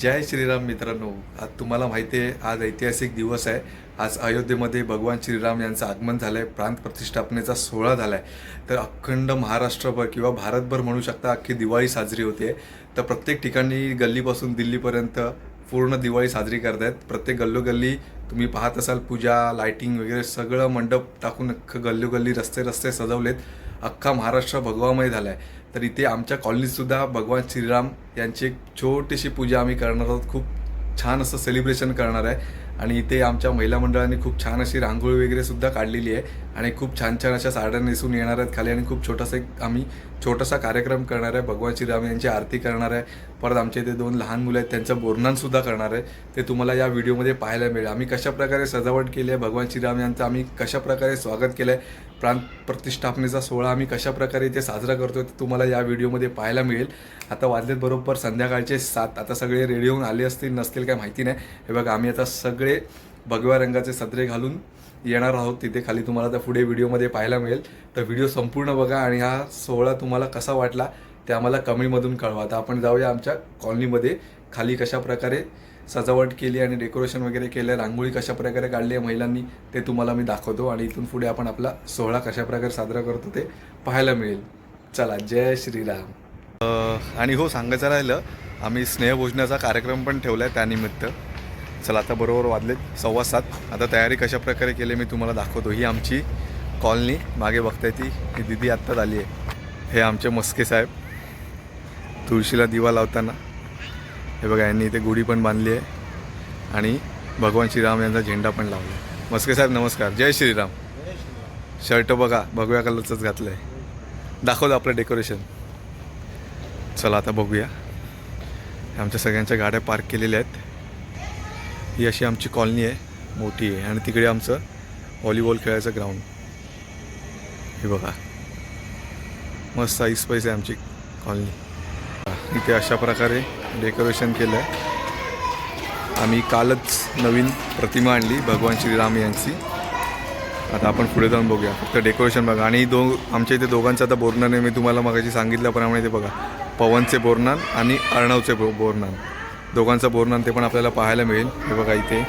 जय श्रीराम मित्रांनो आज तुम्हाला माहिती आहे आज ऐतिहासिक दिवस आहे. आज अयोध्येमध्ये भगवान श्रीराम यांचं आगमन झालं आहे प्रांत प्रतिष्ठापनेचा सोहळा झाला आहे तर अखंड महाराष्ट्रभर किंवा भारतभर म्हणू शकता अख्खी दिवाळी साजरी होते. तर प्रत्येक ठिकाणी गल्लीपासून दिल्लीपर्यंत पूर्ण दिवाळी साजरी करतायत. प्रत्येक गल्लोगल्ली तुम्ही पाहत असाल पूजा लायटिंग वगैरे सगळं मंडप टाकून अख्खं गल्लोगल्ली रस्ते रस्ते सजवलेत. अख्खा महाराष्ट्र भगवामय झाला आहे तर इथे आमच्या कॉलनीतसुद्धा भगवान श्रीराम यांची एक छोटीशी पूजा आम्ही करणार आहोत. खूप छान असं सेलिब्रेशन करणार आहे. आणि इथे आमच्या महिला मंडळाने खूप छान अशी रांगोळी वगैरे सुद्धा काढलेली आहे. आणि खूप छान छान अशा साड्या नेसून येणार आहेत खाली. आणि खूप छोटासा एक आम्ही छोटासा कार्यक्रम करणार आहे. भगवान श्रीराम यांची आरती करणार आहे. परत आमच्या इथे दोन लहान मुलं आहेत त्यांचं बोरणांसुद्धा करणार आहे. ते तुम्हाला या व्हिडिओमध्ये पाहायला मिळेल. आम्ही कशा प्रकारे सजावट केली आहे भगवान श्रीराम यांचं आम्ही कशाप्रकारे स्वागत केलं आहे प्रांत प्रतिष्ठापनेचा सोहळा आम्ही कशाप्रकारे इथे साजरा करतो ते तुम्हाला या व्हिडिओमध्ये पाहायला मिळेल. आता वाजलेत बरोबर संध्याकाळचे सात. आता सगळे रेडी होऊन आले असतील नसतील काय माहिती नाही. हे बघा आम्ही आता सगळे भगव्या रंगाचे सदरे घालून येणार आहोत. तिथे खाली तुम्हाला त्या पुढे व्हिडिओमध्ये पाहायला मिळेल. तर व्हिडिओ संपूर्ण बघा आणि हा सोहळा तुम्हाला कसा वाटला ते आम्हाला कमेंटमधून कळवा. आता आपण जाऊया आमच्या कॉलनीमध्ये. खाली कशा प्रकारे सजावट केली आणि डेकोरेशन वगैरे केलं रांगोळी कशा प्रकारे काढली आहे महिलांनी ते तुम्हाला मी दाखवतो आणि इथून पुढे आपण आपला सोहळा कशा प्रकारे साजरा करतो ते पाहायला मिळेल. चला जय श्रीराम. आणि हो सांगायचं राहिलं आम्ही स्नेहभोजनाचा कार्यक्रम पण ठेवला आहे त्यानिमित्त. चला आता बरोबर वाजलेत सव्वा सात. आता तयारी कशा प्रकारे केली मी तुम्हाला दाखवतो. ही आमची कॉलनी. मागे बघताय ती. ही दिदी आत्ताच आली आहे. हे आमचे मस्के साहेब. तुळशीला दिवा लावताना. हे बघा यांनी इथे गुढी पण बांधली आहे. आणि भगवान श्रीराम यांचा झेंडा पण लावला आहे. मस्के साहेब नमस्कार. जय श्रीराम. शर्ट बघा भगव्या कलरचंच घातलं आहे दाखवलं आपलं डेकोरेशन. चला आता बघूया. आमच्या सगळ्यांच्या गाड्या पार्क केलेल्या आहेत. ही अशी आमची कॉलनी आहे मोठी आहे आणि तिकडे आमचं व्हॉलीबॉल खेळायचं ग्राउंड हे बघा. मस्त ऐस पैस आहे आमची कॉलनी. इथे अशा प्रकारे डेकोरेशन केलं आहे आम्ही कालच नवीन प्रतिमा आणली भगवान श्रीराम यांची. आता आपण पुढे जाऊन बघूया. फक्त डेकोरेशन बघा. आणि दो आमच्या इथे दोघांचं आता बोरनान आहे मी तुम्हाला मगाशी सांगितल्याप्रमाणे ते बघा. पवनचे बोरणान आणि अर्णवचे बो बोरणान दोघांचं बोरनान ते पण आपल्याला पाहायला मिळेल. हे बघा इथे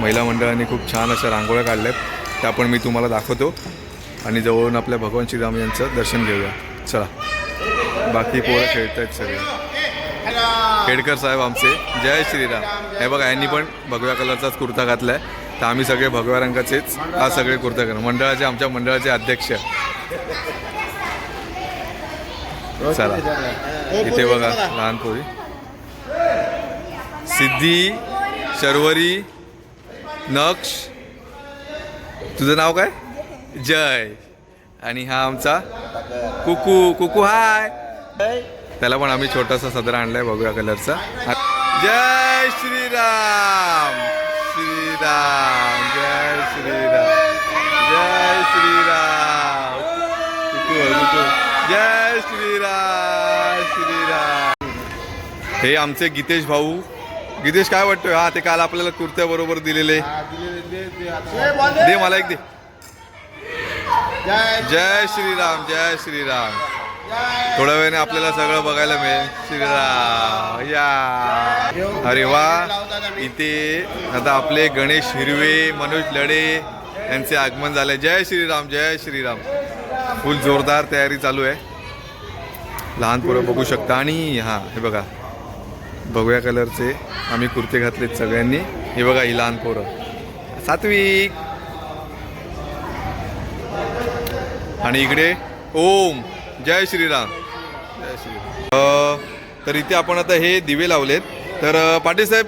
महिला मंडळाने खूप छान अशा रांगोळ्या काढल्या आहेत त्या पण मी तुम्हाला दाखवतो. आणि जवळून आपल्या भगवान श्रीराम यांचं दर्शन घेऊया. चला. बाकी पोरं खेळत आहेत सगळे. खेडकर साहेब आमचे. जय श्रीराम. हे बघा यांनी पण भगव्या कलरचाच कुर्ता घातला आहे तर आम्ही सगळे भगव्या रंगाचेच. आज सगळे कुर्ता करू मंडळाचे आमच्या मंडळाचे अध्यक्ष. चला. इथे बघा लहान पोरी. सिद्धी शर्वरी नक्ष. तुझं नाव काय? जय. आणि हा आमचा कुकू. कुकू हाय. त्याला पण आम्ही छोटासा सदरा आणलाय बघूया कलरचा. जय श्रीराम. श्रीराम. जय श्रीराम. जय श्रीराम. कुकू जय श्रीराम. श्रीराम. हे आमचे गीतेश भाऊ गीतेश काय वाटतोय? हा ते काल आपल्याला कुर्त्या बरोबर दिलेले. दे मला एक दे. जय श्रीराम जय श्रीराम. थोड्या वेळाने आपल्याला सगळं बघायला मिळेल. श्रीराम या. अरे वा. इथे आता आपले गणेश हिरवे मनोज लडे यांचे आगमन झाले जय श्रीराम जय श्रीराम. फुल जोरदार तयारी चालू आहे. लहान पोरं बघू शकता. आणि हां हे बघा. भगव्या कलरचे. आम्ही कुर्ते घातलेत सगळ्यांनी. हे बघा ही लहान पोरं. सात्विक! आणि इकडे ओम! जय श्रीराम. जय श्रीराम. तर इथे आपण आता हे दिवे लावलेत. तर पाटील साहेब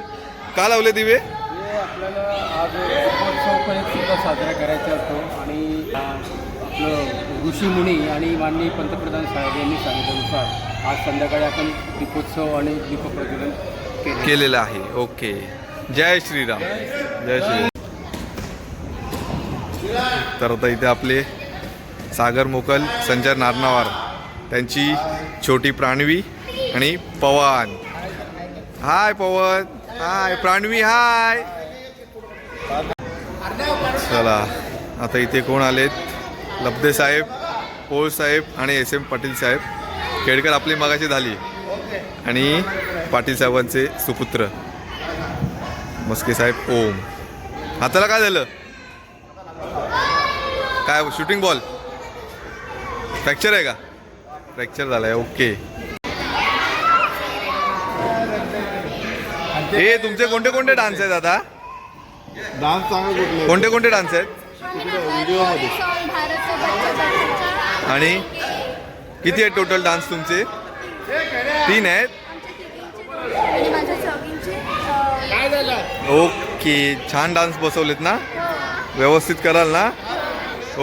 का लावले दिवे? आपल्याला आज साजरा करायचा असतो आपलं ऋषीमुनी आणि माननीय पंतप्रधान साहेब यांनी सांगितल्यानुसार आज संध्याकाळी आपण दीपोत्सव आणि दीपप्रज्वलन केले केलेलं आहे. ओके. जय श्रीराम. जय श्रीराम. तर आता इथे आपले सागर मोकल संजय नारनावार त्यांची छोटी प्राणवी आणि पवन. हाय पवन. हाय प्राणवी हाय. चला. आता इथे कोण आलेत? लब्धे साहेब. पोळ साहेब आणि एस एम पाटील साहेब केळकर आपली मगाशी झाली आणि पाटील साहेबांचे सुपुत्र मस्के साहेब ओम हाताला काय झालं काय शूटिंग बॉल फ्रॅक्चर आहे का फ्रॅक्चर झालाय ओके हे तुमचे कोणते कोणते डान्स आहेत आता डान्स कोणते कोणते डान्स आहेत आणि किती आहेत टोटल डान्स तुमचे? तीन आहेत? ओके छान डान्स बसवलेत ना? व्यवस्थित कराल ना?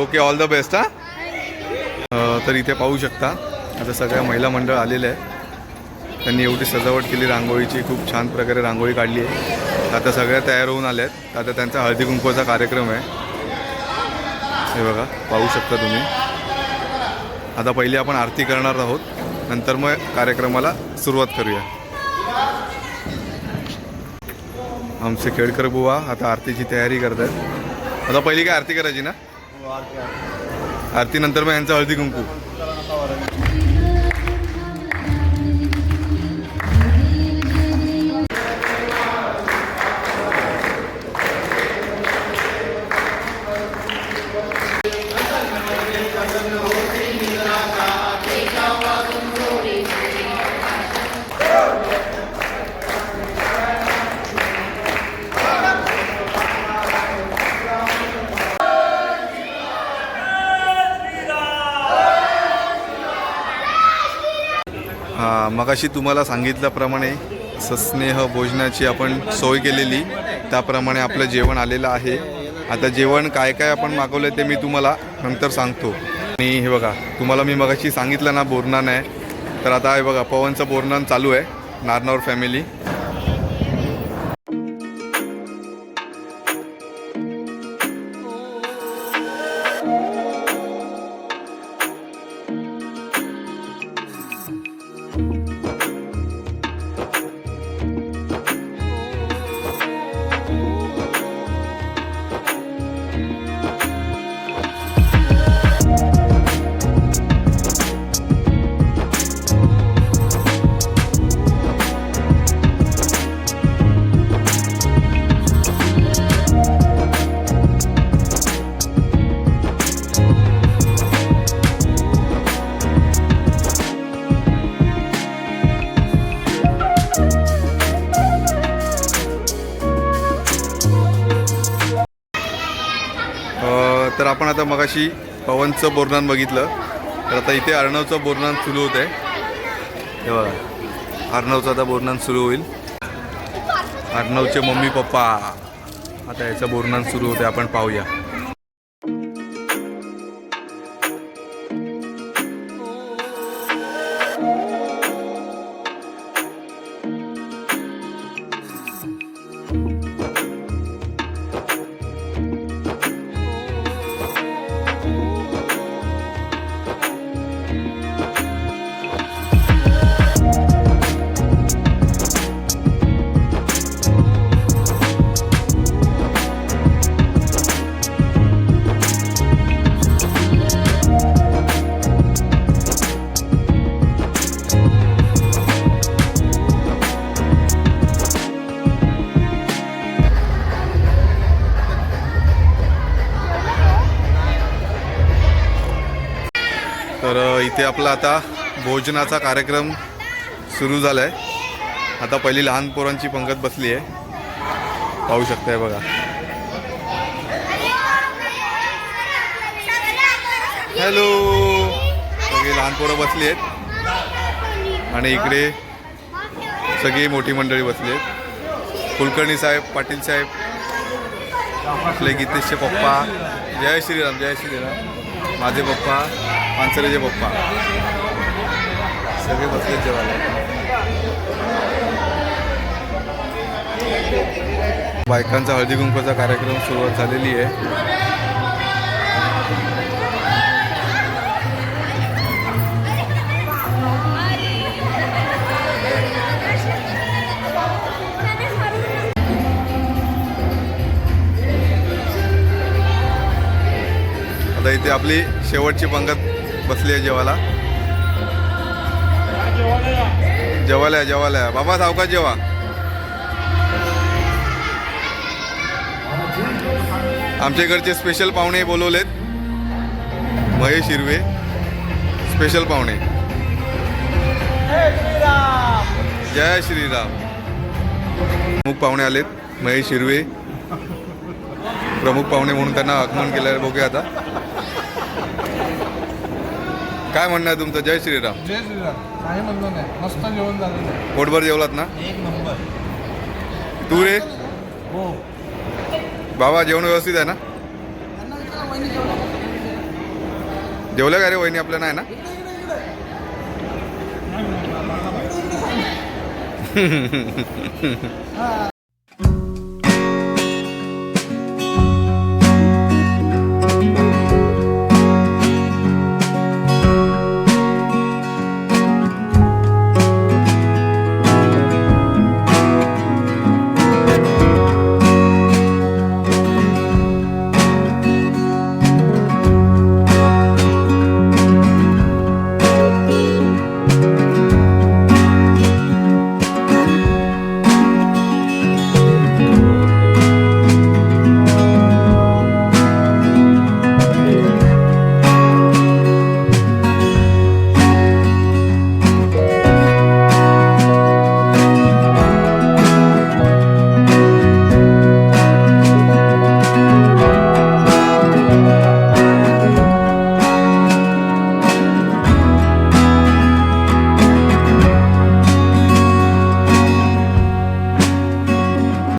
ओके ऑल द बेस्ट हा? तर इथे पाहू शकता आता सगळ्या महिला मंडळ आलेले आहे त्यांनी एवढी सजावट केली रांगोळीची खूप छान प्रकारे रांगोळी काढली आहे. आता सगळ्या तयार होऊन आल्या आहेत आता त्यांचा हळदी कुंकवाचा कार्यक्रम आहे. हे बघा पाहू शकता तुम्ही. आता पहिली आपण आरती करणार आहोत. नंतर मग कार्यक्रमाला सुरुवात करूया. आमचे केळकर बुवा आता आरतीची तयारी करत आहेत आता पहिली काय आरती करायची ना? आरती नंतर मग यांचं हळदी कुंकू. मगाशी तुम्हाला सांगितल्याप्रमाणे सस्नेह भोजनाची आपण सोय केलेली. त्याप्रमाणे आपलं जेवण आलेलं आहे. आता जेवण काय काय आपण मागवलं ते मी तुम्हाला नंतर सांगतो. आणि हे बघा तुम्हाला मी मगाशी सांगितलं ना बोरनान आहे. तर आता हे बघा पवनचं बोरनान चालू आहे. नारनावर फॅमिली मगाशी पवनचं बोरनान बघितलं तर आता इथे अर्णवचं बोरनान सुरू होत आहे हे अर्णवचं आता बोरनान सुरू होईल. अर्णवचे मम्मी पप्पा आता याचं बोरनान सुरू होते आपण पाहूया. इथे आपला आता भोजनाचा कार्यक्रम सुरू झाला आहे आता पहिली लहान पोरांची पंगत बसली आहे. पाहू शकताय बघा. हॅलो सगळी लहान पोरं बसली आहेत. आणि इकडे सगळी मोठी मंडळी बसली आहेत. कुलकर्णी साहेब पाटील साहेब आपले गीतेशचे पप्पा. जय श्रीराम जय श्रीराम. माझे पप्पा. मानसरेचे पप्पा. सगळे बसले जेवायला. बायकांचा हळदी कुंकवाचा कार्यक्रम सुरुवात झालेली आहे. आता इथे आपली शेवटची पंगत बसली आहे जेवाला जेवायला या, जेवायला. बाबा सावका जेवा. आमच्या इकडचे स्पेशल पाहुणे बोलवलेत. महेश हिरवे. स्पेशल पाहुणे. जय श्रीराम. प्रमुख पाहुणे आलेत. महेश हिरवे. प्रमुख पाहुणे म्हणून त्यांना आगमन केलं आहे. बघूया आता. काय म्हणणं आहे तुमचं? जय श्रीराम. जय श्रीराम. काही म्हणलं नाही. मस्त जेवण झालेलं आहे. पोटभर जेवलात ना? एक नंबर. तू रे? हो. बाबा जेवण व्यवस्थित आहे ना? जेवल्या का रे वहिनी आपल्या नाही ना?